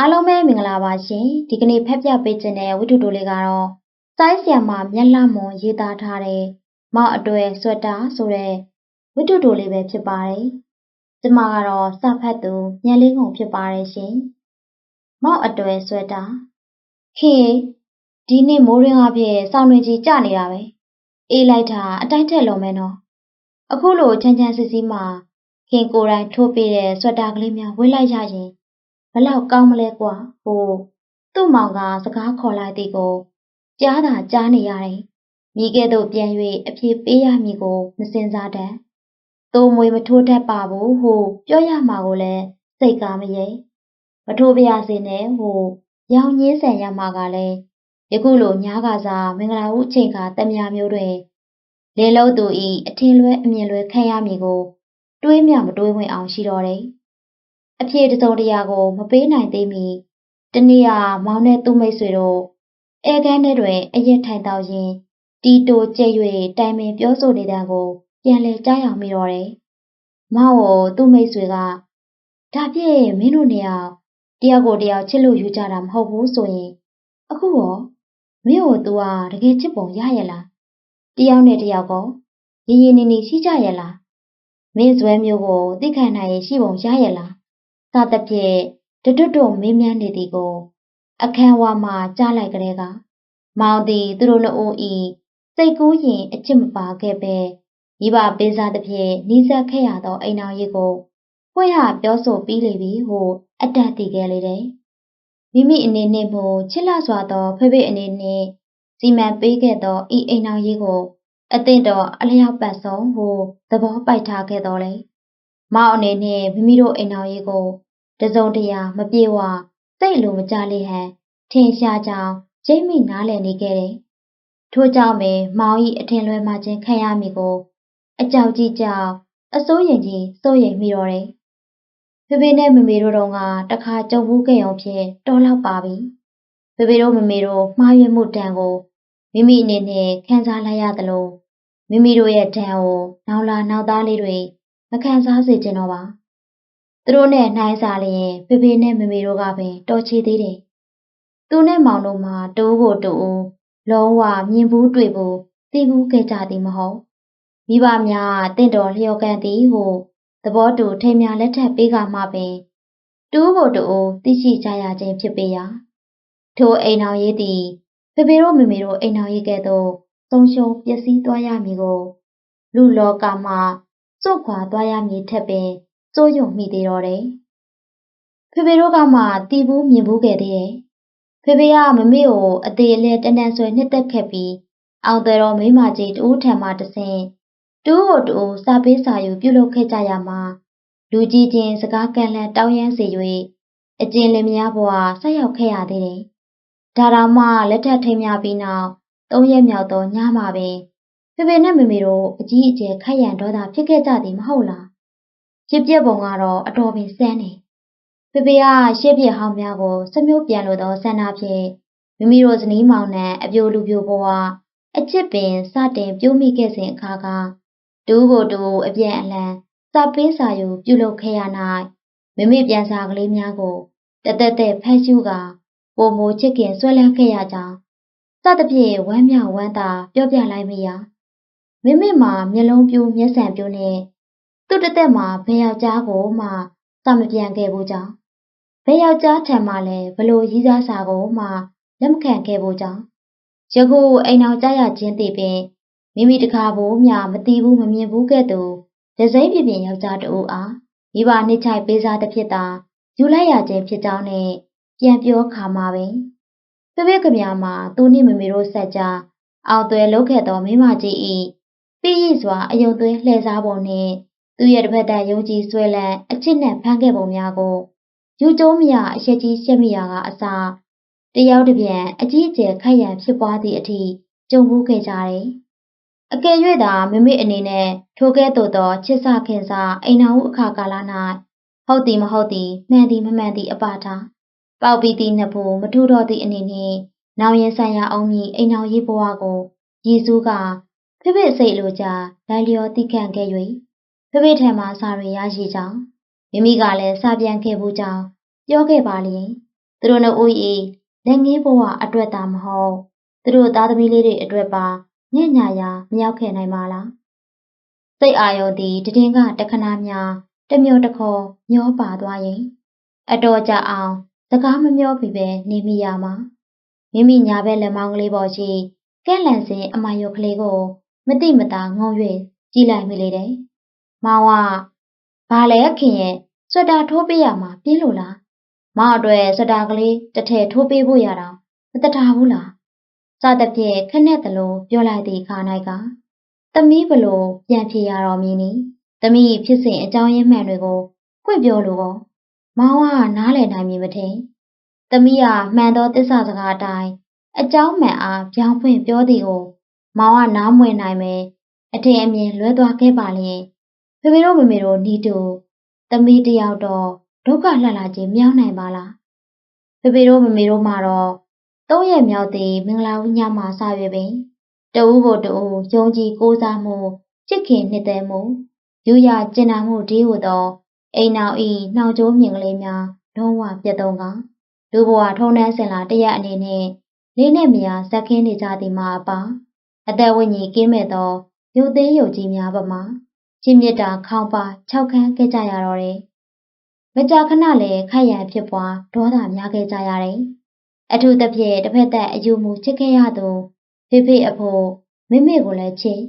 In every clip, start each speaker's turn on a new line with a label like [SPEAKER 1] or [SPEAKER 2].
[SPEAKER 1] အားလုံးပဲမင်္ဂလာပါရှင်ဒီကနေ့ဖက်ပြပေးခြင်းတဲ့ဝိတုတိုလေးကတော့စိုင်းဆရာမမျက်လှမွန်ရေးသားထားတဲ့မောက်အတွေ့ဆွတ်တာဆိုတဲ့ဝိတုတိုလေးပဲဖြစ်ပါတယ်ကျမကတော့စဖတ်သူညက်လေးငုံဖြစ်ပါတယ်ရှင်မောက်အတွေ့ဆွတ်တာခေဒီနေ့မိုးရင်းအဖြစ်စောင်းတွင်ကြီးကြနေတာပဲအေးလိုက်တာအတိုင်းထက်လုံးမဲနော်အခုလိုချမ်းချမ်းစစ်စစ်မှခင်ကိုယ်တိုင်ထိုးပေးတဲ့ဆွတ်တာကလေးများဝေးလိုက်ရရင် ဘလောက်ကောင်းမလဲကွာဟိုသူ့မောင်ကစကားခေါ်လိုက်သည်ကိုကြားတာကြားနေရတယ်မိကဲ့သို့ပြန်၍အပြေပေးရမည်ကိုမစင်စားတတ်သို့မွေမထိုးတတ်ပါဘူးဟိုပြောရမှာကိုလည်းစိတ်ကားမရေမထိုးပြရစေနဲ့ဟိုရောင်ညင်းဆန်ရမှာကလည်းယခုလိုညားကစားမင်္ဂလာဦးအချိန်ခါတမယာမျိုးတွင်လေလုံးသူဤအထင်လွဲအမြင်လွဲခံရမည်ကိုတွေးမြမတွေးဝင်အောင်ရှိတော်တယ် အဖြေတစုံတရာကို မပေးနိုင်သေးမီတနေ့ကမောင်နဲ့သူ့မိတ်ဆွေတို့အဲကန်းထဲတွင်အရက်ထိုင်တော့ရင်တီတိုကျဲ၍တိုင်ပင်ပြောဆိုနေတဲ့ကို ပြန်လဲကြားရောက်မိတော့တယ်။မောင်ကိုသူ့မိတ်ဆွေကဒါဖြင့်မင်းတို့နေရာတယောက်ကိုတယောက်ချစ်လို့ယူကြတာမဟုတ်ဘူးဆိုရင်အခုရောမင်းကို तू ကတကယ်ချစ်ပုံရရလားတယောက်နဲ့တယောက်ကရင်းရင်းနေနေရှိကြရလားမင်းဇွဲမျိုးကိုသိခံနိုင်ရင်ရှိပုံရရလားစ သဖြင့်တတွတ်တွမေးမြန်းနေသည်ကို အခန်းဝါမှကြားလိုက်ကလေးကမောင်သည်သူတို့နှစ်ဦးဤစိတ်ကူးရင်အချစ်မပါခဲ့ပဲမိဘပေးစားသဖြင့်နီးစပ်ခဲ့ရသောအိမ်တော်ရေးကိုဖွင့်ဟပြောဆိုပြီးလေပြီဟုအတတ်တည်ခဲ့လေတယ်မိမိအနေနဲ့မို့ချစ်လစွာသောဖေဖေအနေနဲ့စီမံပေးခဲ့သောဤအိမ်တော်ရေးကိုအသင့်တော်အလျောက်ပတ်ဆုံးဟုသဘောပိုက်ထားခဲ့တော်လေမောင်အနေနဲ့မိမိတို့အိမ်တော်ရေးကို တစုံတရာမပြေဝစိတ်လိုမကြလေဟန်ထင်ရှားကြောင်ကျိမ့်မိနားလည်နေခဲ့တယ်။ထို့ကြောင့်ပင်မောင်ဤအထင်လွဲမှခြင်းခံရမည်ကို အကြောက်ကြီးကြောင်အစိုးရင်ကြီးစိုးရိမ်မိတော့တယ်။ဖေဖေနဲ့မမေတို့တော့ကတခါကြုံဘူးခဲ့အောင်ဖြင့်တော်လောက်ပါပြီ။ဖေဖေတို့မမေတို့မှားယွင်းမှုတန်ကိုမိမိအနေနဲ့ခံစားလိုက်ရသလိုမိမိတို့ရဲ့ဒဏ်ကိုနောက်လာနောက်သားလေးတွေမခံစားစေချင်တော့ပါ သူတို့နဲ့နှိုင်းစားလျင်ဖေဖေနဲ့မမေတို့ကပင်တော်ချီသေးတယ်သူနဲ့မောင်တို့မှာတူကိုတူလုံးဝမြင်ဘူးတွေ့ဘူးသိဘူးခဲ့ကြသည်မဟုတ်မိဘများတင့်တော်လျော်ကန်သည်ဟုသဘောတူထိမ်းများလက်ထပ်ပေးကမှပင်တူကိုတူသိရှိကြရခြင်းဖြစ်ပေရာထိုအိမ်အောင်ရေးသည်ဖေဖေတို့မမေတို့အိမ်အောင်ရေးကဲ့သို့ဆုံးရှုံးပျက်စီးသွားရမည်ကိုလူလောကမှာစွန့်ခွာသွားရမည်ထက်ပင် စိုးရုံမိသေးတော့တယ်။ဖေဖေတို့ကမှတီးဘူးမြင်ဘူးခဲ့သေးတယ်။ဖေဖေကမမေကိုအသေးအလဲတနန်ဆွဲနှစ်သက်ခဲ့ပြီးအောင်တယ်တော်မိမကြီးတူးထံမှတဆင်တူးကိုတူးစာပေးစာယူပြုလုပ်ခဲ့ကြရမှာလူကြီးချင်းစကားကန့်လန့်တောင်းရမ်းစေ၍အကျဉ်လင်မယားဘဝဆက်ရောက်ခဲ့ရသေးတယ်။ဒါတောင်မှလက်ထပ်ထိမ်းများပြီးနောက်သုံးရက်မြောက်သောညမှာပင်ဖေဖေနဲ့မမေတို့အကြီးအကျယ်ခိုက်ရန်ဒေါသဖြစ်ခဲ့ကြသည်မဟုတ်လား ဖြစ်ပျက်ပုံကတော့အတော်ပင်စမ်းနေဖေဖေကရှေ့ပြဟောင်းများကိုစမျိုးပြန်လို့သောဆန္ဒဖြင့်မိမိတို့ဇနီးမောင်နှံအပြိုလူပြိုဘဝအချစ်ပင်စတင်ပြုံးမိခဲ့စဉ်အခါကတူးကိုတူအပြန်အလှန်စာပေးစာယူပြုလုပ်ခဲ့ရ၌မိမိပြန်စာကလေးများကိုတသက်သက်ဖတ်ရှုကပုံမိုချစ်ခင်ဆွဲလန်းခဲ့ရကြောင်းစသဖြင့်ဝမ်းမြောက်ဝမ်းသာပြောပြလိုက်မိရာမိမိမှာမျက်လုံးပြူးမျက်စံပြူးနဲ့ သူ့တသက်မှာဘယ်ယောက်ျားကိုမှစမပြန်ခဲ့ဘူးကြောင်းဘယ်ယောက်ျားထံမှလည်းဘလို့ရီးစားစာကိုမှလက်မခံခဲ့ဘူးကြောင်းယခုအိမ်အောင်ကြရခြင်းတည်ပင်မိမိတကားဘူးမြမတီးဘူးမမြင်ဘူးကဲ့သို့ဒစိမ့်ပြပြယောက်ျားတူအားမိဘနှိမ့်ချိုက်ပေးစားတဲ့ဖြစ်တာယူလိုက်ရခြင်းဖြစ်ကြောင်းနဲ့ပြန်ပြောခါမှာပဲပြပြကမြာမှာသူနှင့်မမေတို့ဆက်ကြအောင်သွဲလုတ်ခဲ့သောမိမကြီးဤပြည့်ရစွာအယုံသွင်းလှည့်စားပုံနှင့် သူရဲ့တစ်ဖက်တည်းယုံကြည်ဆွဲလန်းအချစ်နဲ့ဖမ်းခဲ့ပုံများကိုယူကျုံးမရအရှိကြီးရှက်မိရာကအစာတယောက်တစ်ပြန်အကြီးအကျယ်ခိုက်ရန်ဖြစ်ပွားသည့်အထိကြုံမှုခဲ့ကြတယ်။အကယ်၍သာမမေအနေနဲ့ထိုကဲ့သို့သောချစ်စခင်စားအိမ်တော်အခါကာလ၌ဟုတ်သည်မဟုတ်သည်မှန်သည်မမှန်သည်အပါထားပေါက်ပြီးသည့်နှစ်ဖို့မထူတော့သည့်အနေနဲ့နောင်ရင်ဆိုင်ရာအောင်မြအိမ်တော်ရေးဘဝကိုရည်စူးကဖိဖိစိတ်လိုကြလိုက်လျောတိခန့်ခဲ့၍ ဖေဖေထံမှစာတွေရရှိကြောင်းမိမိကလည်းစာပြန်ခဲ့ဘူးကြောင်းပြောခဲ့ပါလျင်သူတို့နှစ်ဦး၏လက်ငင်းဘဝအတွက်သာမဟုတ်သူတို့သားသမီးလေးတွေအတွက်ပါညံ့ညာရာမရောက်ခဲ့နိုင်ပါလားစိတ်အာရုံသည်တည်င်းကတခဏများတမျိုးတခေါ်မျောပါသွားရင်အတော်ကြအောင်စကားမမျောပြီးပဲနေမိရမှာမိမိညာဘက်လက်မောင်းကလေးပေါ်ရှိကဲ့လန့်စင်အမယုတ်ကလေးကို မတိမတာငုံ၍ကြည့်လိုက်မိလေတယ်။ မောင်ကဘာလဲခင်ရဲ့ဆွတာထိုးပေးရမှာပြင်းလို့လား။မောင်အတွက်ဆွတာကလေးတစ်ထည်ထိုးပေးဖို့ရတာမတတာဘူးလား။စသဖြင့်ခနဲ့တလို့ပြောလိုက်သည့်ခါ၌ကသမီးဘလို့ပြန်ဖြေရတော်မူနီ။သမီးဖြစ်စဉ်အကြောင်းရင်းမှန်တွေကိုကြွပြောလို့ကောမောင်ကနားလည်နိုင်မည်မထင်။သမီးကမှန်သောတစ္ဆာစကားအတိုင်းအကြောင်းမှန်အားပြောင်းဖွင့်ပြောသည်ကိုမောင်ကနားမဝင်နိုင်ပဲအထင်အမြင်လွဲသွားခဲ့ပါလျင် ဖေဖေတို့မမေတို့နီးတူသမီးတယောက်တော့ဒုက္ခလှလှချင်းမြောင်းနိုင်ပါလားဖေဖေတို့မမေတို့မှာတော့သုံးရက်မြောက်သည်မင်္ဂလာဦးညမှာစရွေပင်တဦးကိုတဦးယုံကြည်ကိုးစားမှုချစ်ခင်နှစ်သက်မှုယူရကျင်နာမှုဒီဟုသောအိမ်နောက်ဤနှောင်ကျိုးမြင်ကလေးများလုံးဝပြတ်သုံးကလူဘဝထုံနှန်းစင်လာတရက်အနေနဲ့လေးနဲ့မယားဇက်ခင်းနေကြသည်မှာအပါအသက်ဝိညာဉ်ကင်းမဲ့သောရုပ်သေးရုပ်ကြီးများပမာ ချင်းမြတ်တာခေါင်းပါ၆ခန်းခဲ့ကြရတော့တယ်။မကြာခဏလည်းခိုက်ရန်ဖြစ်ပွားဒေါသများခဲ့ကြရတယ်။အထူးသဖြင့်တစ်ဖက်သက်အယူမူချစ်ခဲ့ရသူဖေဖေအဖို့မိမိကိုလည်းချစ်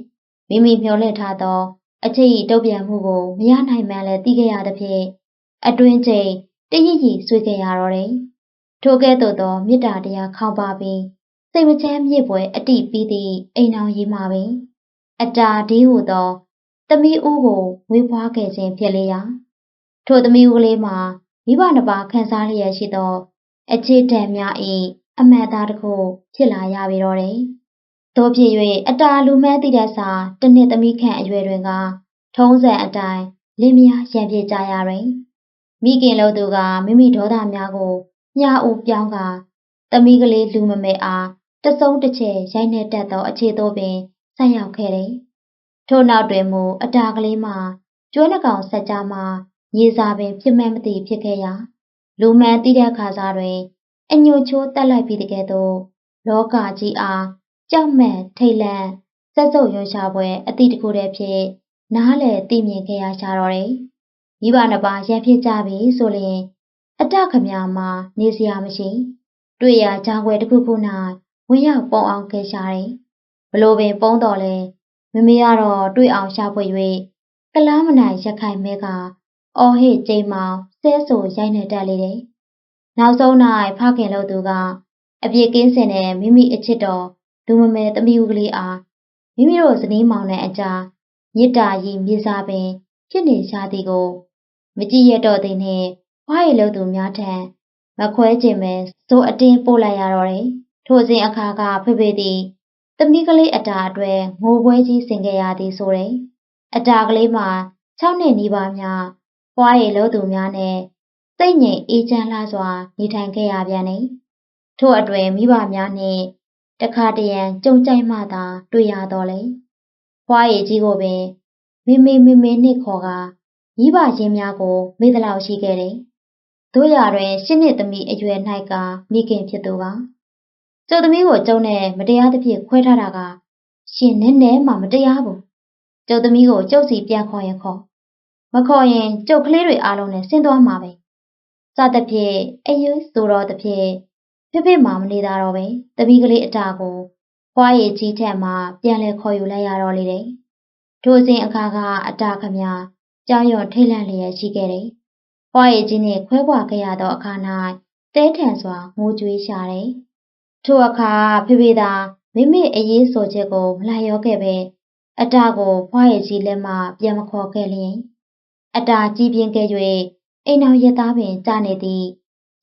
[SPEAKER 1] မိမိမျှော်လင့်ထားသောအချစ်ဤတုတ်ပြန်မှုကိုမရနိုင်မှန်းလည်းသိခဲ့ရသဖြင့်အတွင်းချိန်တရည်ရည်ဆွေးခဲ့ရတော့တယ်။ထိုကဲ့သို့သောမေတ္တာတရားခေါင်းပါပြီးစိတ်မချမ်းမြေ့ပွဲအတိပြီးသည့်အိမ်အောင်ရေးမှာပင်အတာဒီဟုသော သမီးဦးကိုဝေးဖွားခဲ့ခြင်းဖြစ်လေရာထိုသမီးဦးကလေးမှာမိဘနှစ်ပါးခံစားလျက်ရှိသော အခြေတံများ၏အမှန်သားတစ်ခုဖြစ်လာရပြီတော့တယ်။သို့ဖြစ်၍အတာလူမဲတိတဲ့စာတနှစ်သမီးခန့်အရွယ်တွင်က ထုံးစံအတိုင်းလင်းမယားရံပြကြရတွင်မိခင်လို့သူကမိမိဒေါသများကိုညှာဦးပြောင်းကသမီးကလေးလူမမဲအားတဆုံးတစ်ချက်ရိုက်နှက်တတ်သောအခြေသို့ပင်ဆက်ရောက်ခဲ့တယ်။ ထို့နောက်တွင်မူအတာကလေးမှာကျွဲနှကောင်ဆက်ကြားမှာရေစာပင်ဖြစ်မဲ့မသိဖြစ်ခဲ့ရာလူမှန်တိတဲ့ခါစားတွင်အညိုချိုးတက်လိုက်ပြီးတကယ်တော့လောကကြီးအားကြောက်မဲ့ထိတ်လန့်စက်စုပ်ရွှရှာပွဲအတိတခုတည်းဖြစ်နားလေသိမြင်ခဲ့ရကြတော့တယ်။မိဘနှစ်ပါးရံဖြစ်ကြပြီဆိုရင်အတခမမှာနေစရာမရှိ တွေ့ရကြောင်ွယ်တစ်ခုခု၌ဝင်ရောက်ပုံအောင်ခဲ့ရှာတယ်။ဘလို့ပင်ပုံတော်လဲ မမေကတော့တွေ့အောင်ရှာဖွေ၍ကလားမနိုင်ရက်ခိုင်မဲကအော်ဟစ်ကြိမ်မောင်ဆဲဆူရိုက်နေတတ်လေတယ်။နောက်ဆုံး၌ဖခင်လို့သူကအပြစ်ကင်းစင်တဲ့မိမိအချစ်တော်လူမမဲသမီးဦးကလေးအားမိမိတို့ဇနီးမောင်နဲ့အကြားမြစ်တာရီမြေစာပင်ဖြစ်နေရှာသည်ကို မကြည့်ရတော့သည်နှင့်ဖွားရည်လို့သူများထံမခွဲခြင်းပဲစိုးအတင်းပို့လိုက်ရတော့တယ်။ထိုစဉ်အခါကဖေဖေသည် သမီးကလေးအတာအတွက်ငိုပွဲကြီးဆင်ခဲ့ရသည်ဆိုတယ်။အတာကလေးမှာ6နှစ်နီးပါးများဖွားရည်လို့သူများနဲ့စိတ်ငြိမ်အေးချမ်းလှစွာနေထိုင်ခဲ့ရပြန်တယ်။ထို့အတွင်မိဘများနှင့်တခါတရံကြုံကြိုက်မှသာတွေ့ရတော့လေ။ဖွားရည်ကြီးကိုပင်မေမေမေမေနှင့်ခေါ်ကမိဘချင်းများကိုမေးသလောက်ရှိခဲ့တယ်။တို့ရတွင်ရှစ်နှစ်သမီးအရွယ်၌ကမိခင်ဖြစ်သူပါ။ ကျုပ်သမီးကိုကျုံနဲ့မတရားသဖြင့်ခွဲထားတာကရှင်နဲ့နဲ့မှမတရားဘူး။ကျုပ်သမီးကိုကျုပ်စီပြန်ခေါ်ရင်ခေါ်မခေါ်ရင်ကျုပ်ကလေးတွေအားလုံးနဲ့ဆင်းသွားမှာပဲ။စသဖြင့်အယူဆိုတော့သဖြင့်ဖိဖိမှမနေတာတော့ပဲသမီးကလေးအတာကိုဖွားရည်ကြီးထက်မှပြန်လဲခေါ်ယူလိုက်ရတော့လေတယ်။ထိုစဉ်အခါကအတာခမကြောင်ရွံထိတ်လန့်လျက်ရှိခဲ့တယ်။ဖွားရည်ကြီးနှင့်ခွဲခွာခဲ့ရသောအခါ၌တဲထန်စွာငိုကြွေးရှာတယ်။ ထိုအခါဖေဖေသာမိမိအရေးဆိုချက်ကိုမလိုက်ရောခဲ့ပဲအတာကိုဖွားရည်ကြီးလက်မှပြန်မခေါ်ခဲ့လျင်အတာကြီးပြင်းခဲ့၍အိမ်တော်ရသားပင်ကြာနေသည်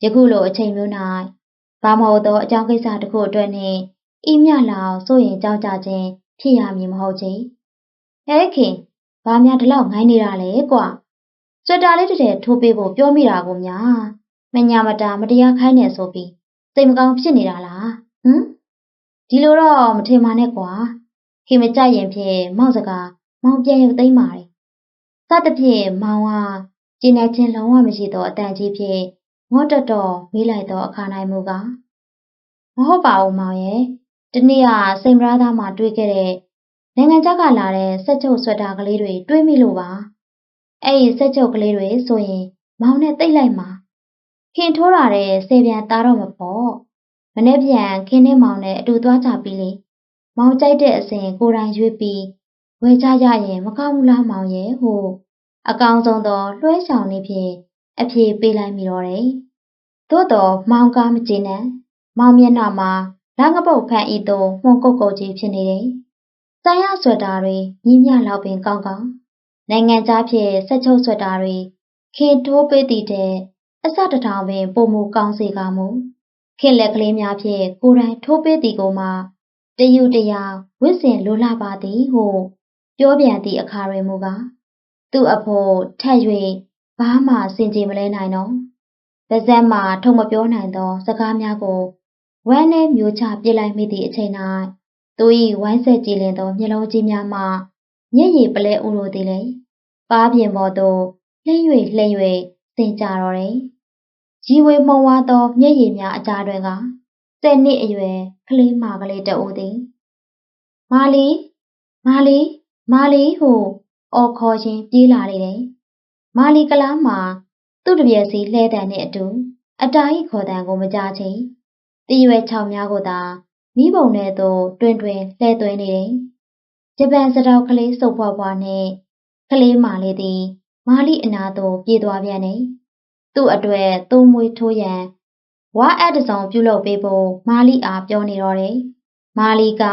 [SPEAKER 1] ယခုလိုအချိန်မျိုး၌ဘာမဟုတ်သောအကြောင်းကိစ္စတစ်ခုအတွက်နှင့်ဤမြလောက်စိုးရင်ကြောက်ကြခြင်းဖြစ်ရမည်မဟုတ်ချေဟဲခင်ဘာများဒီလောက်ငိုင်းနေတာလဲကွာဆွတာလေးတစ်ထည်ထိုးပေးဖို့ပြောမိတာကိုများမညာမတာမတရားခိုင်းနေဆိုပြီး စိတ်မကောင်းဖြစ်နေတာလားဟမ်ဒီလိုတော့မထင်ပါနဲ့ကွာခင်မကြရင်ဖြင့်မောက်စကားမောင်ပြန်ရုပ်သိမ်းပါတယ်စသဖြင့်မောင်ကကျင်းနေချင်းလုံးဝမရှိသောအတန်ကြီးဖြင့်မော့တက်တော့မေးလိုက်တော့အခါနိုင်မှုကမဟုတ်ပါဘူးမောင်ရဲ့ဒီနေ့ကစိန်ပရာသားမှာတွေ့ခဲ့တဲ့နိုင်ငံခြားကလာတဲ့စက်ချုပ်ဆွက်တာကလေးတွေတွေးမိလို့ပါအဲ့ဒီစက်ချုပ်ကလေးတွေဆိုရင်မောင်နဲ့တိတ်လိုက်မှာ ခင်ထိုးရတဲ့ဆေပြန်သားတော့မပေါ့မနေ့ပြန်ခင်းနဲ့မောင်နဲ့အတူသွားကြပြီလေမောင်ကြိုက်တဲ့အစဉ်ကိုယ်တိုင်ရွေးပြီးဝယ်ကြရရင်မကောင်းဘူးလားမောင်ရဲ့ဟိုအကောင်ဆုံးသောလွှဲဆောင်နေဖြင့်အပြေပေးလိုက်မိတော့တယ်သို့တော်မောင်ကားမကျေနပ်မောင်မျက်နှာမှာလက်ငပုတ်ဖန်ဤသို့မှုန်ကုတ်ကုတ်ကြီးဖြစ်နေတယ်။ဆိုင်ရဆွက်တာတွေညီးမြလောက်ပင်ကောင်းကောင်းနိုင်ငံခြားဖြစ်ဆက်ချုပ်ဆွက်တာတွေခင်ထိုးပေးတည်တဲ့ အစတထောင်ပင်ပုံမူကောင်းစေကမူခင်လက်ကလေးများဖြင့်ကိုယ်တိုင်ထိုးပေးသည်ကိုမှတယူတရာဝစ်စင်လိုလာပါသည်ဟုပြောပြန်သည့်အခါတွင်မူကားသူ့အဖို့ထက်၍ဘာမှစင်ကြယ်မလဲနိုင်တော့။ပါဇက်မှာထုံမပြောနိုင်သော စကားများကိုဝမ်းနဲ့မျိုးချပြစ်လိုက်မိသည့်အချိန်၌သူ၏ဝမ်းဆက်ကြည်လင်သောမျက်လုံးကြီးများမှမျက်ရည်ပလဲဥလိုသည်လေပါးပြင်ပေါ်သို့လှည့်၍လှည့်၍ စင်ကြတော့တယ်။ရီဝေမှုံဝါသောမျက်ရည်များအကြားတွင်ကဆယ်နှစ်အရွယ်ကလေးမကလေးတအိုသည်မာလီမာလီမာလီဟုအော်ခေါ်ခြင်းပြေးလာလေတယ်။မာလီကလားမှာသူ့တပြက်စီလှဲတံနှင့်အတူအတားဤခေါ်တံကိုမကြားချင်တည်ရွယ်ချောင်များကိုသာမိဘုံနဲ့သို့တွင်တွင်လှဲသွင်းနေတယ်။ဂျပန်စတောက်ကလေးစုပ်ဖွားဖွားနဲ့ကလေးမာလေးသည် မာလီအနာသို့ပြေးသွားပြန်တယ်။သူ့အတွေ့သုံးမွေးထိုးရန်ဝါအပ်တစုံပြုလုပ်ပေးဖို့မာလီအားပြောနေတော့တယ်။မာလီက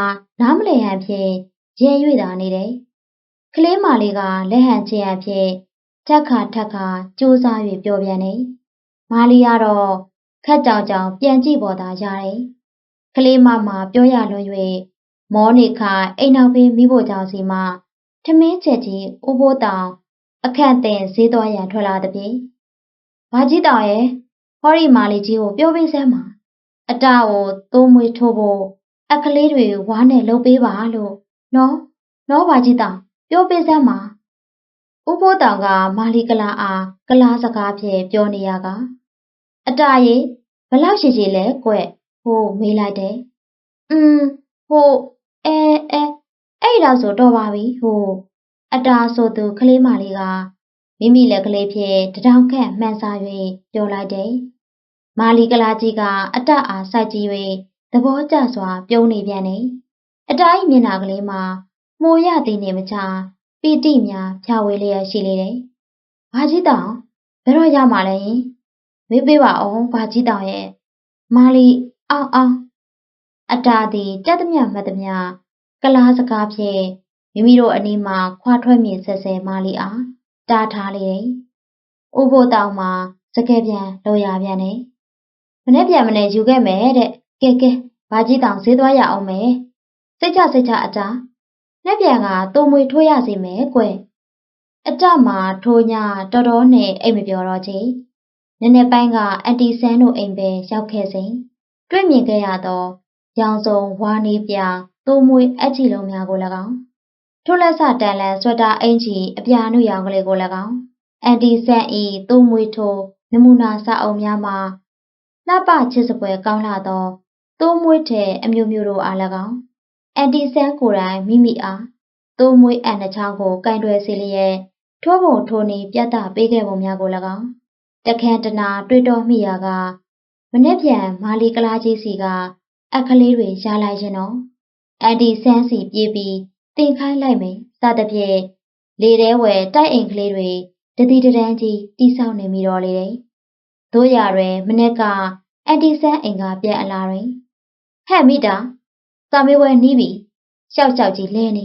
[SPEAKER 1] နားမလည်ဟန်ဖြင့်ရဲ၍သာနေတယ်။ကလေးမာလေးကလက်ဟန်ချင်ဟန်ဖြင့်ထက်ခါထက်ခါစူးစား၍ပြောပြန်တယ်။မာလီကတော့ခက်ကြောင်ကြောင်ပြန်ကြည့်ပေါ်သာရတယ်။ကလေးမမပြောရလွန်း၍မောနေခါအိမ်နောက်ဘေးမိဖို့ကြောင့်စီမှထမင်းချက်ကြီးဥပိုးတောင် အခန့်တင်ဈေးတော်ရန်ထွက်လာသည်ဖြင့်ဘာကြီးတောင်ရဲ့ဟောရီမာလီကြီးကိုပြောပေးစမ်းပါအတကိုသိုးမွေးထိုးဖို့အခလေးတွေဝါးနဲ့လှုပ်ပေးပါလို့နော်နော်ဘာကြီးတောင်ပြောပေးစမ်းပါဥပိုးတောင်ကမာလီကလာအားကလားစကားဖြင့်ပြောနေရကအတားရေဘလောက်ရှိရှိလဲကွဟိုမေးလိုက်တယ်อืมဟိုအဲအဲအဲ့ဒါဆိုတော့ပါပြီဟို အတားဆိုသူကလေးမလေးကမိမိလက်ကလေးဖြင့်တထောင်ခန့်မှန်စား၍ပြောလိုက်တယ်မာလီကလာကြီးကအတအားစိုက်ကြည့်၍သဘောကျစွာ ပြုံးနေပြန်တယ်အတား၏မျက်နှာကလေးမှာမှုရသည်နေမချပီတိများဖြာဝေလျက်ရှိလေတယ်။ဘာကြီးတောင်ဘယ်တော့ရမှာလဲရင်မေးပေးပါအောင်ဘာကြီးတောင်ရဲ့မာလီအောင်အောင်အတားသည်တက်သမျှမှတ်သမျှကလားစကားဖြင့် မိမိတို့အနီးမှာခွာထွက်မြင်ဆက်ဆဲမာလီအားတားထားလေတယ်။ဥဖို့တောင်မှာစကဲပြန်လောရပြန်နေ။မနေ့ပြန်မနေ့ယူခဲ့မယ်တဲ့။ကဲကဲဘာကြီးတောင်ဈေးသွားရအောင်မယ်။စိတ်ချစိတ်ချအတားလက်ပြန်ကတုံမွေထိုးရစီမယ်ကွ။အတမှာထိုးညာတော်တော်နဲ့အိမ်မပြောတော့ချေ။နည်းနည်းပိုင်းကအန်တီဆန်းတို့အိမ်ပဲရောက်ခဲ့စဉ်တွေ့မြင်ခဲ့ရသောရောင်စုံဝါနေပြတိုးမွေအချီလုံးများကို၎င်း ထိုလက်စတန်လန်ဆွက်တာအင်ချီအပြာနုရောင်ကလေးကို၎င်းအန်တီဆန်ဤတိုးမွေထိုးနမူနာစာအုပ်များမှာလှပချစ်စပွဲကောင်းလာသောတိုးမွေထဲအမျိုးမျိုးတို့အား၎င်းအန်တီဆန်ကိုယ်တိုင်မိမိအားတိုးမွေးအန်နှချောင်းကိုကင်တွယ်စေလျက်ထိုးပုံထိုးနေပြတ်တာပေးခဲ့ပုံများကို၎င်းတခန့်တနာတွေ့တော်မိရာကမနေ့ပြန်မာလီကလာကြီးစီကအခလေးတွေရလိုက်ရင်တော့အန်တီဆန်းစီပြေးပြီး တင်ခိုင်းလိုက်မယ်စသဖြင့်လေထဲဝယ်တိုက်အိမ်ကလေးတွေတတိတန်းကြီးတိဆောက်နေမိတော့လေတယ်။တို့ရတွင်မနေ့ကအန်တီဆန်းအိမ်ကပြန်အလာတွင်ဟဲ့မိတာစာမေးပွဲနီးပြီရှောက်ရှောက်ကြီးလဲနေ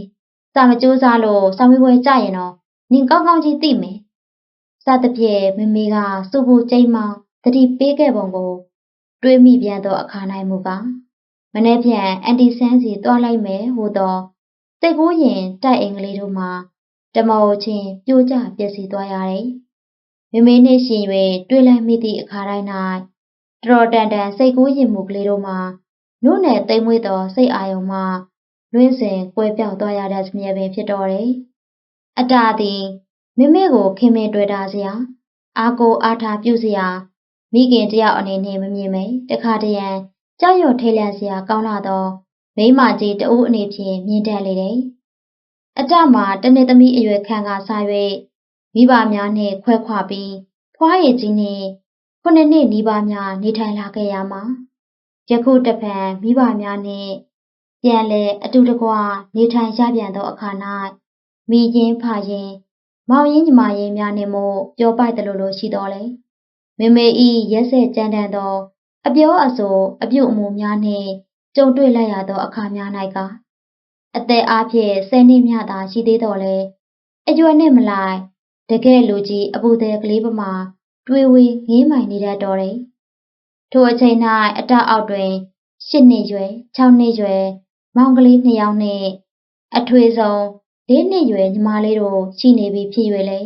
[SPEAKER 1] စာမကြိုးစားလို့စာမေးပွဲကြရင်တော့နင်ကောင်းကောင်းကြီးသိမယ်စသဖြင့်မမေကစူပူကျိမ်းမောင်းတတိပေးခဲ့ပုံကို တွေးမိပြန်သောအခါ၌မူကားမနေ့ပြန်အန်တီဆန်းစီတွားလိုက်မယ်ဟူသော စိတ်ကူးရင်တိုက်အိမ်ကလေးတို့မှာတမောချင်းပြိုကျပျက်စီးသွားရတယ်။မမေနှင့်ရှင်၍တွေ့လိုက်မိသည့်အခါတိုင်း၌တော်တန်တန်စိတ်ကူးရင်မှုကလေးတို့မှာနုနယ်သိမ့်မွေးသောစိတ်အာယုံမှလွင်းစဉ်ကွဲပြောက်သွားရတဲ့စမြဲပင်ဖြစ်တော်တယ်။အတားသည်မိမိကိုခင်မင်တွေ့တာစရာအာကိုအားထားပြုစရာမိခင်တယောက်အနေနဲ့မမြင်မိတခါတရံကြောက်ရွံ့ထိတ်လန့်စရာကောင်းလာတော့ မိမကြီးတဦးအနေဖြင့်မြင်တတ်လေတယ်။အတမှာတနေ့သမီးအရွယ်ခံကစား၍မိဘများနှင့်ခွဲခွာပြီးဖွားရည်ကြီးနှင့်ခုနှစ်နှစ်နီးပါးများနေထိုင်လာခဲ့ရမှာယခုတဖန်မိဘများနှင့်ပြန်လဲအတူတကွနေထိုင်ရပြန်သောအခါ၌မိရင်ဖရင်မောင်ရင်ညီမရင်များနှင့်မို့ပျော်ပိုက်တယ်လို့လို့ရှိတော်လေမေမေဤရက်ဆက်ကြမ်းတမ်းသော အပြောအဆိုအပြုတ်အမူများနှင့် ကြုံတွေ့လိုက်ရသောအခါများ၌ကအသက်အားဖြင့်ဆယ်နှစ်မြသာရှိသေးတော်လဲအရွယ်နှင့်မလိုက်တကယ်လူကြီးအပူသေးကလေးပမာတွေးဝေးငေးမိုင်နေတတ်တော်တယ်ထိုအချိန်၌အတအောက်တွင်၈နှစ်ရွယ်၆နှစ်ရွယ်မောင်ကလေးနှစ်ယောက်နှင့်အထွေဆုံးလေးနှစ်ရွယ်ညီမလေးတို့ရှိနေပြီဖြစ်၍လေ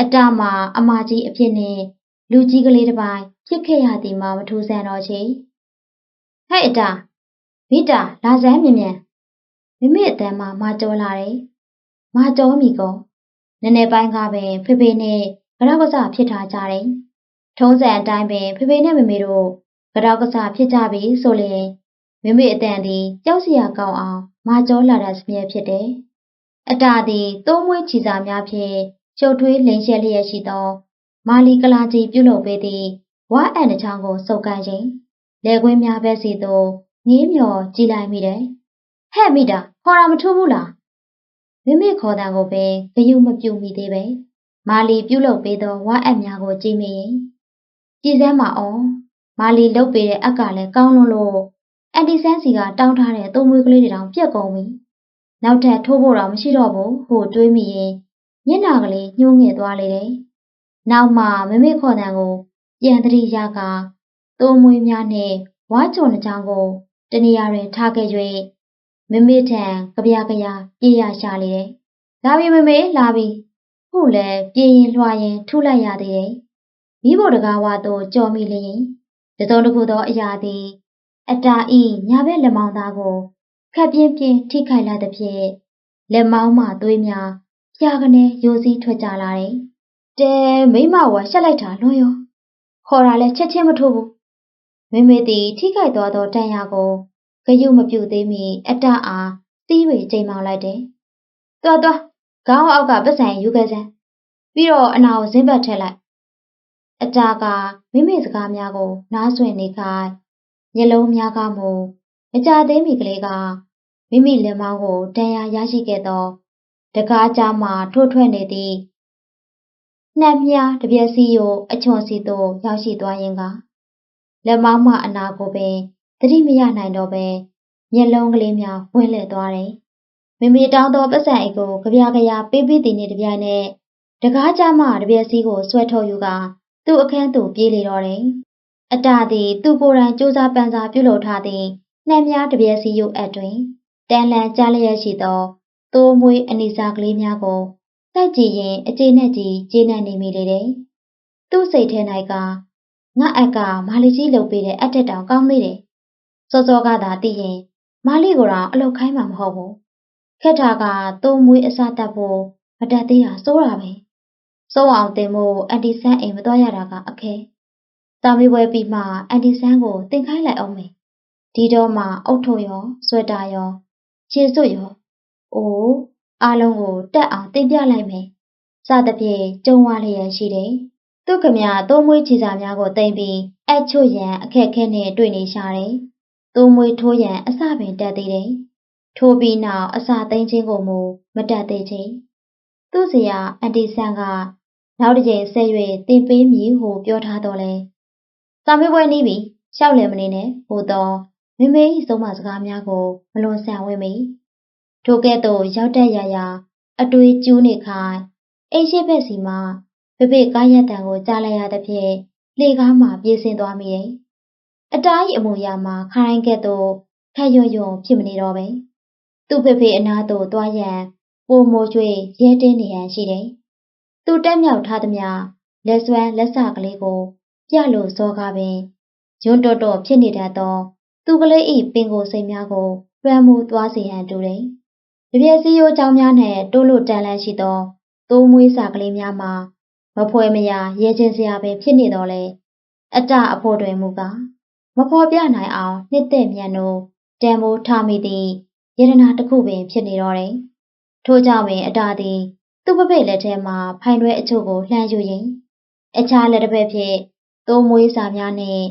[SPEAKER 1] အတမှာအမကြီးအဖြစ်နှင့်လူကြီးကလေးတစ်ပိုင်းဖြစ်ခဲ့ရသည်မှာမထူးဆန်းတော့ချေဟဲ့အတ မိတာလာစမ်းမြင်မြန်မိမိအတန်းမှာမကြောလာတယ်မကြောမိကောနည်းနည်းပိုင်းကပင်ဖေဖေနဲ့ကြောက်ကစားဖြစ်ထားကြတယ်ထုံးစံအတိုင်းပင်ဖေဖေနဲ့မမေတို့ကြောက်ကစားဖြစ်ကြပြီဆိုရင်မိမိအတန်သည်ကြောက်စရာကောင်းအောင်မာကြောလာတဲ့စမြဲဖြစ်တယ်။အတာသည်သုံးမွေးချီစာများဖြင့်ကျုပ်ထွေးလိန်ရှက်လျက်ရှိသော မာလီကလာကြီးပြုလုပ်ပေးသည့်ဝါအန်တစ်ချောင်းကိုစုပ်ကိုင်းခြင်းလေကွင်းများဘက်စီသို့ ငေးမျောကြည့်လိုက်မိတယ်။ဟဲ့မိတာခေါ်တာမထူးဘူးလား။မိမိခေါ်တာကိုပင်ဂယုမပြုတ်မိသေးပဲ။မာလီပြုလုပ်ပေးသောဝါအက်များကိုကြည့်မိရင်ကြည်စမ်းမအောင်မာလီလုတ်ပေးတဲ့အက်ကလည်းကောင်းလွန်းလို့အန်တီဆန်းစီကတောင်းထားတဲ့သုံးမွေးကလေးတွေတောင်ပြက်ကုန်ပြီ။နောက်ထပ်ထိုးဖို့တော့မရှိတော့ဘူးဟိုတွေးမိရင်မျက်နှာကလေးညှိုးငယ်သွားလေတယ်။နောက်မှမမေခေါ်တန်ကိုပြန်တတိရကသုံးမွေးများနဲ့ဝါချုံနှချောင်းကို တနေရာတွင်ထားခဲ့၍မမေထံကြပြကြပြပြေးရရှာလေတယ်။လာပြီမမေလာပြီ။ဟုတ်လဲပြေးရင်လွှာရင်ထုလိုက်ရသေးတယ်။မိဖို့တကားဝါသို့ကြော်မိလျင်တစုံတစ်ခုသောအရာသည်အတာဤညာဘက်လက်မောင်းသားကိုခက်ပြင်းပြင်းထိခိုက်လာသဖြင့်လက်မောင်းမှသွေးများပြာကနေရိုးစည်းထွက်ကြလာတယ်။တဲမိမဝါရှက်လိုက်တာလွန်ရောခေါ်တာလဲချက်ချင်းမထိုးဘူး။ မိမေသည်ထိခိုက်သွားသောတန်ရာကိုဂယုမပြုတ်သေးမီအတအားသီးဝေချိန်မောင်းလိုက်တယ်။သွားသွားခေါင်းအောက်ကပတ်စံယူခဲ့စမ်းပြီးတော့အနာကိုဇင်းဘတ်ထည့်လိုက်အတာကမိမိစကားများကိုနားဆွင့်နေခိုင်းမျက်လုံးများကမူမကြသေးမီကလေးကမိမိလက်မောင်းကိုတန်ရာရရှိခဲ့သောတကားကြားမှထိုးထွက်နေသည့်နှက်မြားတပြက်စီကိုအချွန်စီသို့ရောက်ရှိသွားရင်က လက်မောင်းမှအနာကိုပင်သတိမရနိုင်တော့ပဲမျက်လုံးကလေးများဝင်းလဲသွားတယ်။မိမိတောင်းသောပတ်စံအိတ်ကိုကြပြကြရပေးပြီးတည်နေတပြိုင်နက်တကားကြားမှတပြက်စီကိုဆွဲထုတ်ယူကသူ့အခန်းသို့ပြေးလေတော့တယ်အတာသည်သူကိုယ်တိုင်စူးစမ်းပန်းစားပြုလုပ်ထားသည့်နှံများတပြက်စီရုပ်အပ်တွင်တန်လန်ကြားလျက်ရှိသောသိုးမွေးအနိစာကလေးများကိုစိုက်ကြည့်ရင်အကျေနဲ့ကြီးကျေနပ်နေမိလေတယ်။သူ့စိတ်ထဲ၌က ငါအက်ကမာလီကြီးလုပ်ပေးတဲ့အထက်တောင်ကောင်းသေးတယ်။စောစောကသာသိရင်မာလီကိုတော့အလုပ်ခိုင်းမှာမဟုတ်ဘူး။ခက်တာကသိုးမွေးအစားတက်ဖို့မတတ်သေးတာစိုးတာပဲ။စိုးအောင်တင်မို့အန်တီဆန်းအိမ်မသွားရတာကအခဲ။တာမီပွဲပြီးမှအန်တီဆန်းကိုတင်ခိုင်းလိုက်အောင်မယ်ဒီတော့မှအုတ်ထုံရောဆွဲတာရောခြေစွပ်ရောအိုးအားလုံးကိုတက်အောင်တင်ပြလိုက်မယ်စသဖြင့်ကြုံဝလျက်ရှိတယ် သူခမရသုံးမွေးချီစာများကိုတင်ပြီးအချွတ်ရန်အခက်ခဲနဲ့တွေ့နေရှာတယ်သုံးမွေးထိုးရန်အစပင်တက်သေးတယ်ထိုးပြီးနောက်အစာသိမ်းခြင်းကိုမူမတက်သေးချေသူ့စရာအန်တီဆန်ကနောက်တစ်ကြိမ်ဆက်၍တင်ပေးမည်ဟုပြောထားတော့လဲစာမေးပွဲနီးပြီရှောက်လည်မနေနဲ့ဟိုတော့မမေ၏ဆုံးမစကားများကိုမလွန်ဆန်ဝင့်မိထိုကဲ့သို့ရောက်တက်ရရာအတွေးကျူးနေခိုင်းအိမ်ရှိဘက်စီမှ ဖေဖေကားရက်တံကိုကြားလိုက်ရသဖြင့်လေကားမှပြေးဆင်းသွားမိတယ်အတား၏အမူအရာမှာခိုင်းကဲ့သို့ခက်ရွံ့ရွံ့ဖြစ်မနေတော့ပဲသူ့ဖေဖေအနာသို့သွားရန်ပိုမိုကျွေးရဲတင်းနေရန်ရှိတယ်သူတက်မြောက်ထားသမျှလက်စွမ်းလက်စကလေးကို ပြလို့စောကားပင်ယွန်းတော်တော်ဖြစ်နေတတ်သောသူကလေး၏ပင်ကိုယ်စိတ်များကိုလွှမ်းမိုးသွားစေရန်တူတယ်။တပြည့်စည်းရိုးကြောင်များနှင့်တိုးလို့တန်လန်းရှိသောသိုးမွေးစာကလေးများမှာမ ဖွဲမရရဲချင်းစရာပင်ဖြစ်နေတော့လေအတအဖို့တွင်မူကားမဖော်ပြနိုင်အောင်နှစ်သက်မြန်တို့တန်ဖိုးထားမိသည့်ယတနာတစ်ခုပင်ဖြစ်နေတော့တယ်။ထို့ကြောင့်ပင်အတားသည် သူ့ပပိတ်လက်ထဲမှဖိုင်တွဲအချို့ကိုလှမ်းယူရင်းအခြားလက်တစ်ဖက်ဖြင့်သိုးမွေးစာများနှင့်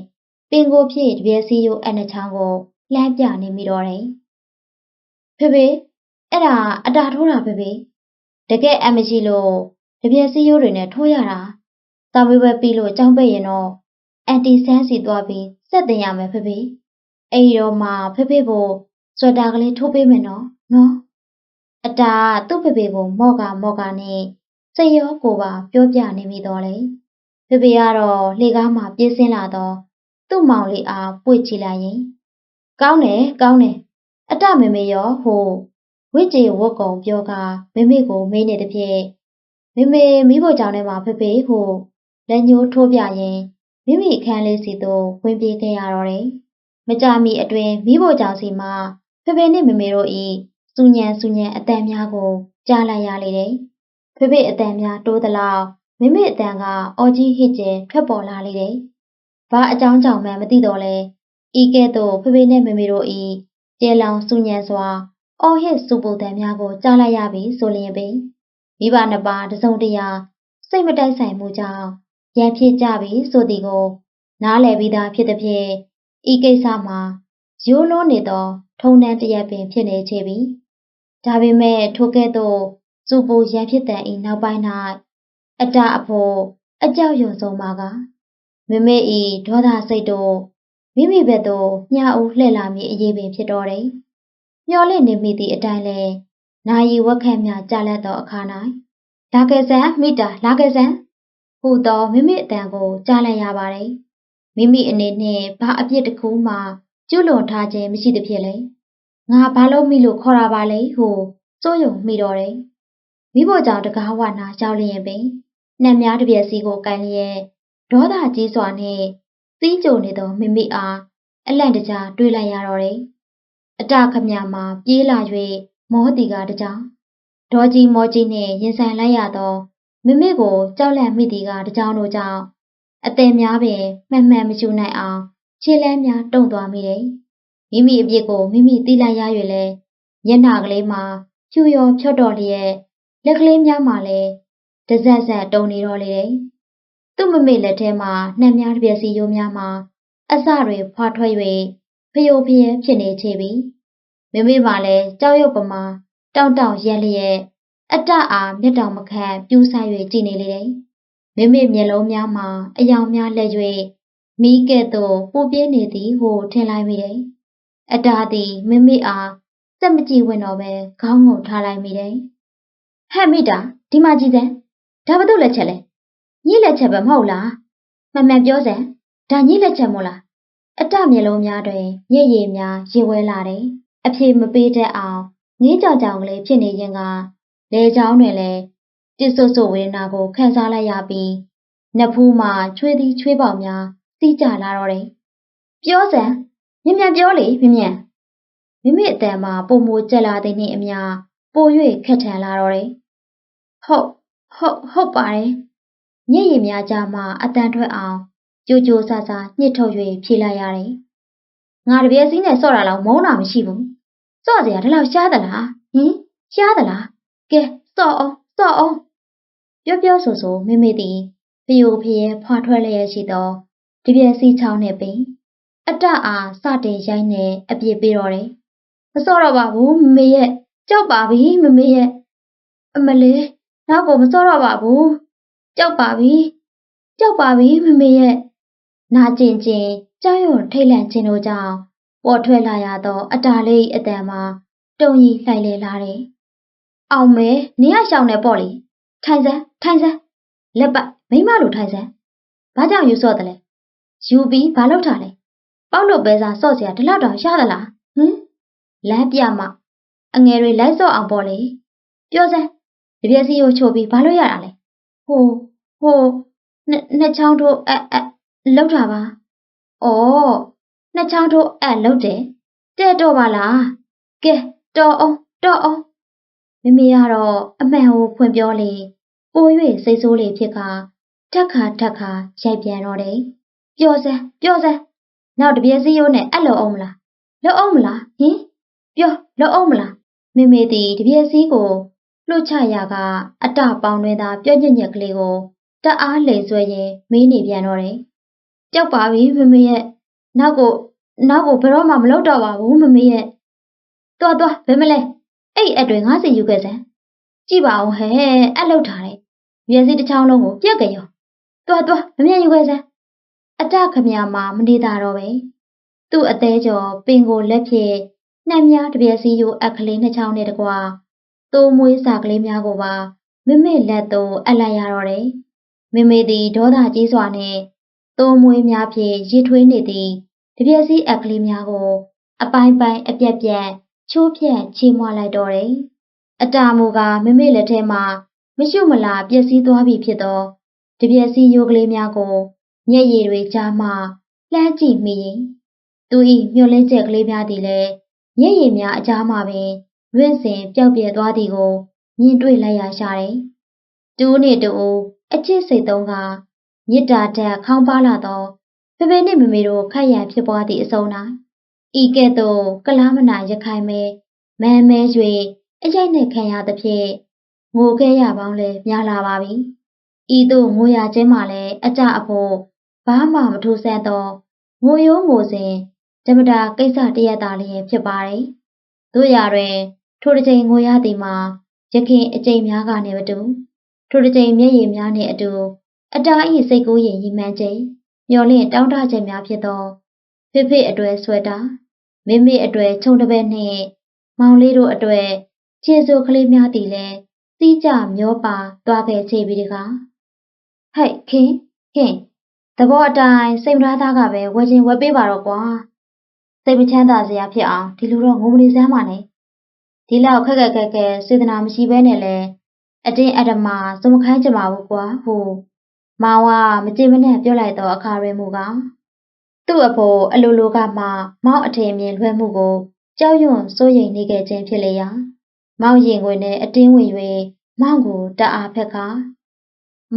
[SPEAKER 1] ပင်ကိုဖြင့်တပြည့်စီယိုအနှချောင်းကိုလှမ်းပြနေမိတော့တယ်။ဖေဖေအဲ့ဒါအတားထိုးတာဖေဖေတကယ်အမရှိလို့ တပြည့်စီယိုတွေနဲ့ထိုးရတာ။တာမွေးပဲပြီးလို့ကြောင်းပိတ်ရင်တော့အန်တီဆန်းစီသွားပြီးစက်တင်ရမယ်ဖေဖေ။အဲ့ဒီတော့မှဖေဖေဖို့ဆွတာကလေးထိုးပေးမယ်နော်နော်။အတားသူ့ဖေဖေကိုမော့ကမော့ကနဲ့စိတ်ရောကိုယ်ပါပြောပြနေမိတော့လေ။ဖေဖေကတော့လေကားမှာပြေးဆင်းလာတော့သူ့မောင်လေးအားပွေ့ချလိုက်ရင်ကောင်းတယ်ကောင်းတယ်အတမေမေရောဟိုဝိကြေဝတ်ကုံပြောကမေမေကိုမေးနေသည်ဖြင့် မေမေမိဖို့ကြောင့်ထဲမှာဖေဖေဟိုလက်ညှိုးထိုးပြရင်မိမိအခန်းလေးစီသို့ဝင်ပြေးခဲ့ရတော့တယ်။မကြမီအတွင်မိဖို့ကြောင့်စီမှာဖေဖေနှင့်မေမေတို့၏စူညံစူညံအတန်များကိုကြားလိုက်ရလေတယ်။ဖေဖေအတန်များတိုးသလောက်မိမိအတန်ကအော်ကြီးဟစ်ကျဲထွက်ပေါ်လာလေတယ်။ဘာအကြောင်းကြောင့်မှမသိတော့လဲဤကဲ့သို့ဖေဖေနှင့်မေမေတို့၏ကျဲလောင်စူညံစွာအော်ဟစ်စူပူတန်များကိုကြားလိုက်ရပြီဆိုလျင်ပင် မိဘနှစ်ပါးတစုံတရာစိတ်မတိုက်ဆိုင်မှုကြောင့်ရန်ဖြစ်ကြပြီဆိုသည်ကို နားလည်ပြီးသားဖြစ်သည်ဖြင့်ဤကိစ္စမှာရိုးလုံးနေသော ထုံနှံတရက်ပင်ဖြစ်နေချေပြီဒါပေမဲ့ထိုကဲ့သို့စူပူရန်ဖြစ်တဲ့ဤနောက်ပိုင်း၌အတအဖို့အကြောက်ရွံ့ဆုံးမှာကမမေဤဒေါသစိတ်တို့မိမိဘက်သို့ညှအိုးလှည့်လာမည်အရေးပင်ဖြစ်တော်တယ်မျော်လင့်နေမိသည့်အတိုင်းလဲ နာယီဝက်ခန့်များကြာလက်သောအခါ၌လာကဆန်မိတာလာကဆန်ဟူသောမိမိအတန်ကိုကြားလိုက်ရပါတယ်မိမိအနေနှင့်ဘာအပြစ်တစ်ခုမှကျူးလွန်ထားခြင်းမရှိသဖြင့်လေငါဘာလို့မိလို့ခေါ်တာပါလဲဟုစိုးရုံမိတော့တယ်မိဖို့ကြောင့်တကားဝနာရောက်လျင်ပင်နှံများတစ်ပြက်စီကိုကန်လျက်ဒေါသကြီးစွာနှင့်စီးကြုံနေသောမိမိအားအလန့်တကြားတွေးလိုက်ရတော့တယ်အတခမမှာပြေးလာ၍ မောတီကတကြောင်ဒေါ်ကြီးမောကြီးနှင့်ရင်ဆိုင်လိုက်ရသောမိမိကိုကြောက်လန့်မိသည်ကတကြောင်တို့ကြောင့်အသည်များပင်မှန်မှန်မချူနိုင်အောင်ခြေလမ်းများတုံသွားမိတယ်။မိမိအပြစ်ကိုမိမိသိလိုက်ရ၍လဲမျက်နှာကလေးမှာဖြူရောဖြော့တော်လျက်လက်ကလေးများမှာလည်းတစက်ဆက်တုံနေတော့လေတယ်။သူ့မမေလက်ထဲမှာနှံများတစ်ပြက်စီရိုးများမှာအစတွေဖွာထွက်၍ဖျို့ဖျဲဖြစ်နေချေပြီ။ မိမိမှလည်းကြောက်ရွံ့ပမာတောင့်တောင့်ရက်လျက်အတအားမျက်တောင်မခံပြူးဆိုင်၍ကြည်နေလေတယ်။မိမိမျက်လုံးများမှာအယောင်များလက်၍မိကဲ့သို့ပူပြင်းနေသည်ဟုထင်လိုက်မိတယ်။အတားသည်မိမိအားစက်မကြည့်ဝင်တော့ပဲခေါင်းငုံထားလိုက်မိတယ်။ဟဲ့မိတာဒီမှာကြည့်စမ်းဒါဘာလို့လက်ချက်လဲညှိလက်ချက်ပဲမဟုတ်လားမှန်မှန်ပြောစမ်းဒါညှိလက်ချက်မို့လားအတမျက်လုံးများတွင်ရည်ရည်များရေဝဲလာတယ် အဖြေမပေးတတ်အောင်ငင်းကြောင်ကြောင်ကလေးဖြစ်နေရင်ကလေချောင်းတွင်လည်းတစ်ဆွဆွဝေဒနာကိုခံစားလိုက်ရပြီးနဖူးမှာချွေးသည်ချွေးပေါင်များစီးကြလာတော့တယ်ပြောစမ်းမြင်မြန်ပြောလေမြင်မြန်မိမိအတန်မှာပုံမိုကြက်လာတဲ့နှင့်အမျှပို၍ခက်ထန်လာတော့တယ်ဟုတ်ဟုတ်ဟုတ်ပါတယ်ညစ်ရည်များကြမှာအတန်ထွက်အောင်ကြိုကြိုဆဆညှစ်ထုတ်၍ဖြေလိုက်ရတယ် ငါတပြဲစည်းနဲ့စော့တာလောက်မုန်းတာမရှိဘူးစော့စရာဒီလောက်ရှားသလားဟင်ရှားသလားကဲစော့အောင်စော့အောင်ပြောပြောဆိုဆိုမိမိသည်ဖျို့ဖျဲဖွာထွက်လျက်ရှိသောတပြက်စီချောင်းနဲ့ပင်အတအားစတင်ရိုင်းနေအပြစ်ပေးတော့တယ်မစော့တော့ပါဘူးမမေရဲ့ကြောက်ပါပြီမမေရဲ့အမလေးနောက်ကိုမစော့တော့ပါဘူးကြောက်ပါပြီကြောက်ပါပြီမမေရဲ့ နာကျင်ကျင်ကြောက်ရွံ့ထိတ်လန့်ခြင်းတို့ကြောင့်ပေါ်ထွက်လာရသော အတားလေးအတန်မှာတုံရီလှိုက်လေလာတယ်။အောင်မဲနေရရှောင်းနေပေါ့လေ။ထိုင်စမ်းထိုင်စမ်းလက်ပတ်မိမလိုထိုင်စမ်း။ဘာကြောင့်ယူဆော့တယ်လဲ။ယူပြီးဘာလုပ်ထားလဲ။ပေါက်လို့ပဲစားဆော့စရာဒီလောက်တောင်ရသလား။ဟင်လမ်းပြမအငယ်တွေလိုက်ဆော့အောင်ပေါ့လေ။ပြောစမ်းတပြက်စီကိုချိုးပြီးဘာလို့ရတာလဲ။ဟိုဟိုနှစ်ချောင်းတို့အအ လောက်တာပါ။အော်နှစ်ချောင်းတို့အလောက်တယ်။တဲ့တော့ပါလား။ကဲတော်အောင်တော်အောင်မမေကတော့အမှန်ကိုဖွင့်ပြောလေပို၍စိတ်ဆိုးလေဖြစ်ခါထက်ခါထက်ခါရိုက်ပြန်တော့တယ်ပြောစမ်းပြောစမ်းနောက်တပြည့်စည်းရိုးနဲ့အဲ့လိုအောင်မလားလောက်အောင်မလားဟင်ပြောလောက်အောင်မလားမေမေတီတပြည့်စည်းကိုလှုပ်ချရာကအတပေါင်းတွင်သာ ပြော့ညက်ညက်ကလေးကိုတအားလှိမ်ဆွဲရင်မေးနေပြန်တော့တယ် ကြောက်ပါပြီမေမေရဲ့နောက်ကိုနောက်ကိုဘယ်တော့မှမလုပ်တော့ပါဘူးမေမေရဲ့သွားသွားဘယ်မလဲအဲ့ဒီအတွေငါစီယူခဲ့စမ်းကြည့်ပါဦးဟဲ့အဲ့လောက်ထားတယ်မျက်စိတစ်ချောင်းလုံးကိုပြက်ကြရောသွားသွားမမြင်ယူခဲ့စမ်းအတခမရမှာမနေတာတော့ပဲသူ့အသေးကျော်ပင်ကိုလက်ဖြင့်နှံ့များတပြက်စီယိုအခလေးနှစ်ချောင်းနဲ့တကွာသိုးမွေးစာကလေးများကိုပါမမေလက်သို့အပ်လိုက်ရတော့တယ်မမေသည်ဒေါသကြီးစွာနဲ့ သိုးမွေးများဖြင့်ရည်ထွေးနေသည့်တပြက်စီအခလေးများကို အပိုင်းပိုင်းအပြက်ပြက်ချိုးဖြက်ချေမွှလိုက်တော့တယ်အတာမူကမမေလက်ထဲမှာမရှုမလားပျက်စီးသွားပြီဖြစ်သောတပြက်စီယိုကလေးများကိုမျက်ရည်တွေကြားမှလှမ်းကြည့်မိရင်သူ၏မျောလင်းချက်ကလေးများသည်လည်းမျက်ရည်များအကြားမှပင်လွင့်စင်ပျောက်ပြဲသွားသည်ကိုမြင်တွေ့လိုက်ရရှာတယ်။တူးနေတူအချစ်စိတ်သုံးက မြစ်တာတက်ခေါင်းပါလာသောဖေဖေနှင့်မမေတို့ခက်ရန်ဖြစ်ပွားသည့်အစုံ၌ဤကဲ့သို့ကလားမနာရခိုင်မဲမန်းမဲ၍အရိုက်နှင့်ခံရသဖြင့်ငိုခဲ့ရပေါင်းလဲများလာပါပြီ။ဤသို့ငိုရခြင်းမှလည်းအကြအဖို့ဘာမှမထူးဆန်းသောငိုရိုးငိုစဉ်ဓမ္မတာကိစ္စတရက်သားလျင်ဖြစ်ပါတယ်။တို့ရတွင်ထိုတစ်ချိန်ငိုရသည်မှာရခင်အကြိမ်များကနေမတူထိုတစ်ချိန်မျက်ရည်များနှင့်အတူ အတား၏စိတ်ကူးရင်ရီမှန်းခြင်းမျောလင့်တောင်းတခြင်းများဖြစ်သောဖေဖေအတွေ့ဆွဲတာမိမိအတွေ့ခြုံတပည့်နှင့်မောင်လေးတို့အတွေ့ခြေစိုးကလေးများသည်လည်းစီးကြမျောပါသွားခဲ့ချေပြီတကားဟဲ့ခင်ခင်သဘောအတိုင်းစိတ်မထားသားကပဲဝယ်ခြင်းဝယ်ပေးပါတော့ကွာစိတ်မချမ်းသာစရာဖြစ်အောင်ဒီလိုတော့ငုံမနေစမ်းပါနဲ့ဒီလောက်ခက်ခက်ခက်ခက်စေတနာမရှိဘဲနဲ့လဲအတင်းအဓမ္မစမခိုင်းကြမှာဘူးကွာဟို မောင်ကမကြင်မနဲ့ပြောလိုက်တော့အခါရဲမှုကသူ့အဖို့အလိုလိုကမှမောင်အထင်မြင်လွှဲမှုကိုကြောက်ရွံ့စိုးရိမ်နေခဲ့ခြင်းဖြစ်လေရာမောင်ရင်ခွင်နဲ့အတင်းဝင်၍မောင်ကိုတအားဖက်ခါ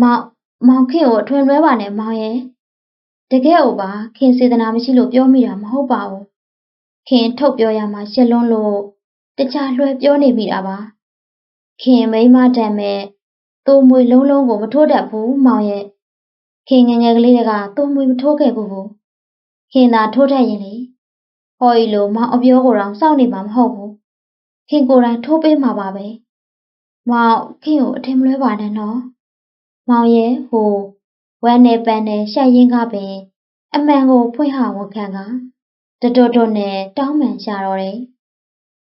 [SPEAKER 1] မောင်မောင်ခင်ကိုအထွင်လွဲပါနဲ့မောင်ရဲ့တကယ်ဟုတ်ပါခင်စေတနာမရှိလို့ပြောမိတာမဟုတ်ပါဘူးခင်ထုတ်ပြောရမှာရှက်လွန်းလို့တခြားလွှဲပြောနေမိတာပါခင်မိမတံမဲ့သိုးမွေလုံးလုံးကိုမထိုးတတ်ဘူးမောင်ရဲ့ ခင်ငယ်ငယ်ကလေးကသိုးမွေမထိုးခဲ့ဘူးဘူးခင်သာထိုးတတ်ရင်လေဟော်ရီလိုမောင်အပြောကိုတော့စောင့်နေမှာမဟုတ်ဘူးခင်ကိုယ်တိုင်ထိုးပေးမှာပါပဲမောင်ခင်ကိုအထင်မလွဲပါနဲ့နော်မောင်ရဲ့ဟိုဝမ်းနဲ့ပန်းနဲ့ရှက်ရင်းကပင် အမှန်ကိုဖွင့်ဟဝန်ခံကတတော်တော်နဲ့တောင်းပန်ရှာတော့တယ်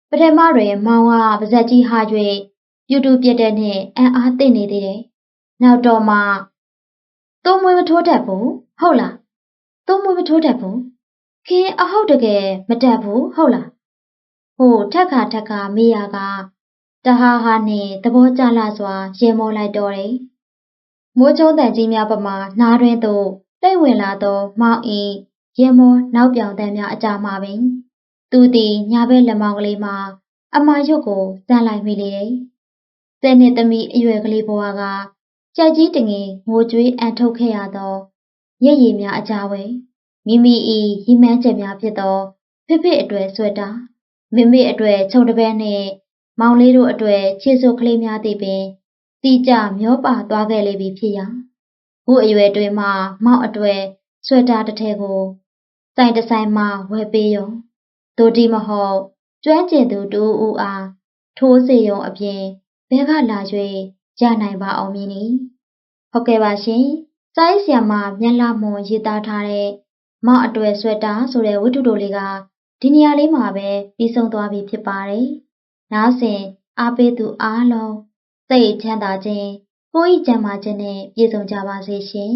[SPEAKER 1] ပထမတွင်မောင်ကပါဇက်ကြီးဟာ၍ပြူတူပြက်တဲ့နဲ့အံ့အားသင့်နေသေးတယ်နောက်တော့မှ သုံးမွေးမထိုးတတ်ဘူးဟုတ်လားသုံးမွေးမထိုးတတ်ဘူးခင်အဟုတ်တကယ်မတတ်ဘူးဟုတ်လားဟိုထက်ခါထက်ခါမိယာကတဟာဟာနဲ့သဘောကျလာစွာရေမောလိုက်တော့တယ်မိုးချုံတန်ကြီးများပမာနားတွင်သို့တိတ်ဝင်လာသောမောင်ဤရေမောနောက်ပြောင်တန်းများအကြမှာပင်သူသည်ညာဘက်လက်မောင်းကလေးမှာအမာရွတ်ကိုစမ်းလိုက်မိလေတယ်။ဆယ်နှစ်သမီးအရွယ်ကလေးဘဝက ကြက်ကြီးတငယ်ငိုကြွေးအန်ထုတ်ခဲ့ရသောရည်ရည်များအကြဝဲမိမိ၏ရီမန်းချက်များဖြစ်သောဖိဖိအတွေ့ဆွဲတာမိမိအတွေ့ခြုံတပည့်နှင့်မောင်လေးတို့အတွေ့ခြေစွပ်ကလေးများသည်ပင်တီကြမျောပါသွားခဲ့လေပြီဖြစ်ရာဟိုအရွယ်တွင်မှမောင်အတွေ့ဆွဲတာတစ်ထည်ကိုစိုင်တဆိုင်မှဝယ်ပေးရုံတို့ဒီမဟုတ်ကျွမ်းကျင်သူတူဦးအားထိုးစေရုံအပြင်ဘဲကလာ၍ ရနိုင်ပါအောင်မည်နီဟုတ်ကဲ့ပါရှင်စိုင်းဆီယမမျက်လာမွန်ရေးသားထားတဲ့မောင်အတွေ့ဆွဲတာဆိုတဲ့ဝတ္ထုတိုလေးကဒီနေရာလေးမှာပဲပြီးဆုံးသွားပြီဖြစ်ပါတယ်နားဆင်အားပေးသူအားလုံးစိတ်ချမ်းသာခြင်းကိုယ်ဤကျမ်းမာခြင်းနဲ့ပြည့်စုံကြပါစေရှင်